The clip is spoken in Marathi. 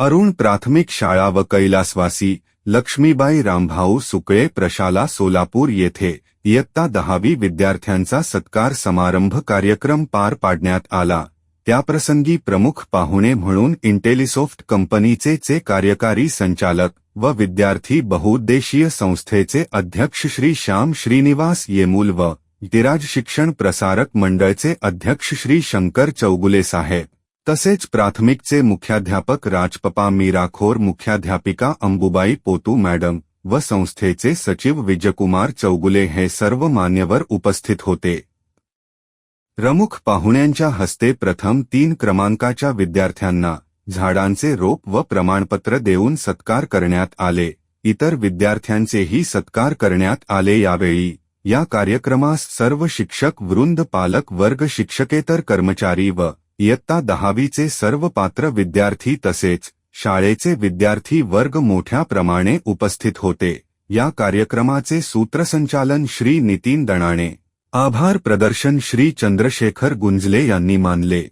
अरुण प्राथमिक शाळा व कैलासवासी लक्ष्मीबाई रामभाऊ सुकळे प्रशाला सोलापूर येथे इयत्ता दहावी विद्यार्थ्यांचा सत्कार समारंभ कार्यक्रम पार पाडण्यात आला. त्याप्रसंगी प्रमुख पाहुणे म्हणून इंटेलिसॉफ्ट कंपनीचे चे कार्यकारी संचालक व विद्यार्थी बहुउद्देशीय संस्थेचे अध्यक्ष श्री श्याम श्रीनिवास येमूल व दिराज शिक्षण प्रसारक मंडळचे अध्यक्ष श्री शंकर चौगुले साहेब. तसेच प्राथमिकचे मुख्याध्यापक राजपपा मीराखोर मुख्याध्यापिका अंबुबाई पोतू मॅडम व संस्थेचे सचिव विजयकुमार चौगुले हे सर्व मान्यवर उपस्थित होते. प्रमुख पाहुण्यांच्या हस्ते प्रथम तीन क्रमांकाच्या विद्यार्थ्यांना झाडांचे रोप व प्रमाणपत्र देऊन सत्कार करण्यात आले. इतर विद्यार्थ्यांचेही सत्कार करण्यात आले यावेळी या कार्यक्रमास सर्व शिक्षक वृंद पालक वर्ग शिक्षकेतर कर्मचारी व इयत्ता दहावीचे सर्व पात्र विद्यार्थी तसेच शाळेचे विद्यार्थी वर्ग मोठ्या प्रमाणे उपस्थित होते. या कार्यक्रमाचे सूत्रसंचालन श्री नितीन दणाणे. आभार प्रदर्शन श्री चंद्रशेखर गुंजले यांनी मानले.